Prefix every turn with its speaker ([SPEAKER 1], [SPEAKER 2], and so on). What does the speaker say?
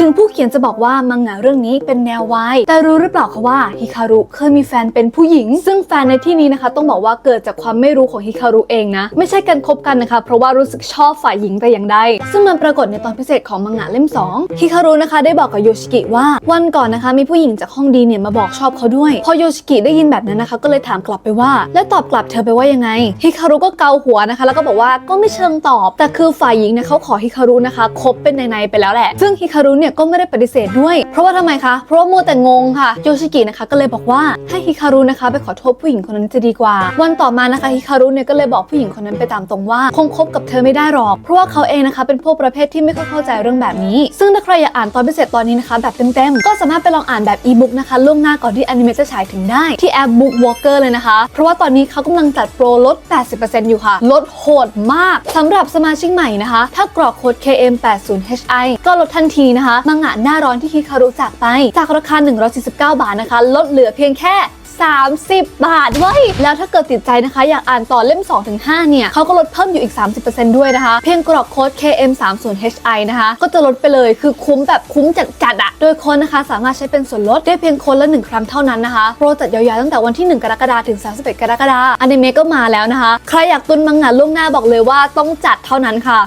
[SPEAKER 1] ถึงผู้เขียนจะบอกว่ามังงะเรื่องนี้เป็นแนววาย แต่รู้หรือเปล่าคะว่าฮิคารุเคยมีแฟนเป็นผู้หญิง ซึ่งแฟนในที่นี้นะคะ ต้องบอกว่าเกิดจากความไม่รู้ของฮิคารุเองนะ ไม่ใช่การคบกันนะคะ เพราะว่ารู้สึกชอบฝ่ายหญิงแต่อย่างใด ซึ่งมันปรากฏในตอนพิเศษของมังงะเล่ม2ฮิคารุนะคะได้บอกกับโยชิกิว่าวันก่อนนะคะมีผู้หญิงจากห้องดีเนี่ยมาบอกชอบเขาด้วย พอโยชิกิได้ยินแบบนั้นนะคะ ก็เลยถามกลับไปว่า แล้วตอบกลับเธอไปว่ายังไงฮิคารุก็เกาหัวนะคะ แล้วก็บอกว่าก็ไม่เชิงตอบ แต่คือฝ่ายหญิงเนี่ยเขาขอฮิคารุนะคะคบเป็นในๆไปแล้วแหละซึ่งฮิคารุเนี่ยก็ไม่ได้ปฏิเสธด้วย เพราะว่าทำไมคะ เพราะว่ามัวแต่งงค่ะโยชิกินะคะก็เลยบอกว่าให้ฮิคารุนะคะไปขอโทษผู้หญิงคนนั้นจะดีกว่า วันต่อมานะคะฮิคารุเนี่ยก็เลยบอกผู้หญิงคนนั้นไปตามตรงว่าคงคบกับเธอไม่ได้หรอก เพราะว่าเขาเองนะคะเป็นพวกประเภทที่ไม่ค่อยเข้าใจเรื่องแบบนี้ ซึ่งถ้าใครอยากอ่านตอนพิเศษตอนนี้นะคะแบบเต็มๆก็สามารถไปลองอ่านแบบอีบุ๊กนะคะล่วงหน้าก่อนที่อนิเมะจะฉายถึงได้ที่แอป Book Walker เลยนะคะ เพราะว่าตอนนี้เขากำลังจัดโปรลด 80%อยู่ค่ะ ลดโหดมากสำหรับสมาชิกใหม่นะคะ ถ้ากรอกโค้ด KM80HI ก็ลดทันทีนะคะมังงะหน้าร้อนที่ฮิคารุจากไป จากราคา 149 บาทนะคะ ลดเหลือเพียงแค่ 30 บาทเว้ย แล้วถ้าเกิดติดใจนะคะ อยากอ่านต่อเล่ม 2-5 เนี่ยเขาก็ลดเพิ่มอยู่อีก 30%ด้วยนะคะ เพียงกรอกโค้ด KM30HI นะคะ ก็จะลดไปเลยคือคุ้มแบบคุ้มจัดๆอะโดยค้ดนะคะสามารถใช้เป็นส่วนลดได้เพียงคนละ1ครั้งเท่านั้นนะคะ โปรจัดยาวๆตั้งแต่วันที่ 1 กรกฎาคมถึง 31 กรกฎาคมอนิเมะก็มาแล้วนะคะ ใครอยากตุนมังงะล่วงหน้าบอกเลยว่าต้องจัดเท่านั้นค่ะ